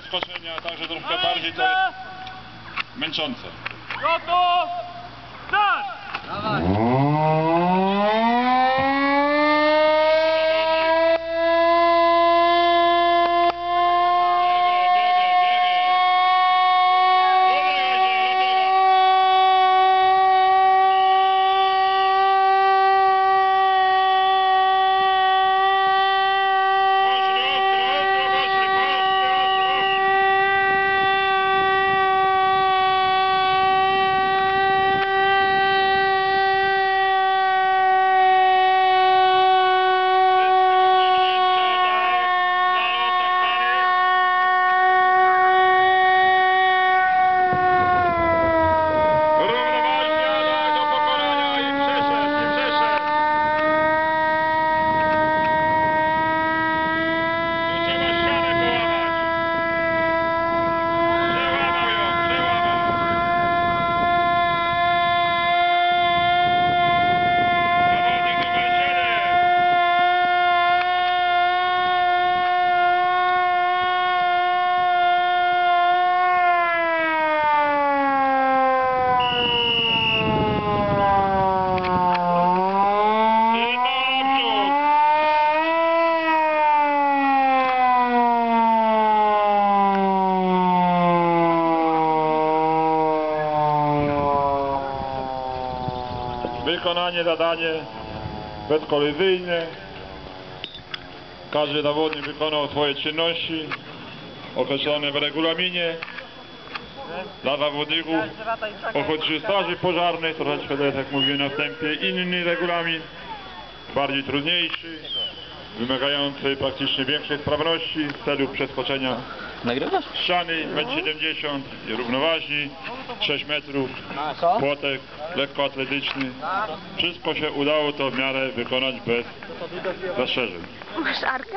Skoczenia, także troszkę bardziej to jest męczące. Gotów! Start! Równoważnie, Wykonanie zadanie bezkolizyjne. Każdy zawodnik wykonał swoje czynności określone w regulaminie. Dla zawodników ochotniczych straży pożarnej, troszeczkę jest jak mówiłem na wstępie, inny regulamin, bardziej trudniejszy, wymagający praktycznie większej sprawności w celu przeskoczenia Nagrywasz? ściany, 1,70 m i równoważni, 6 metrów, płotek lekkoatletyczny. Wszystko się udało to w miarę wykonać bez zastrzeżeń. Masz arkę?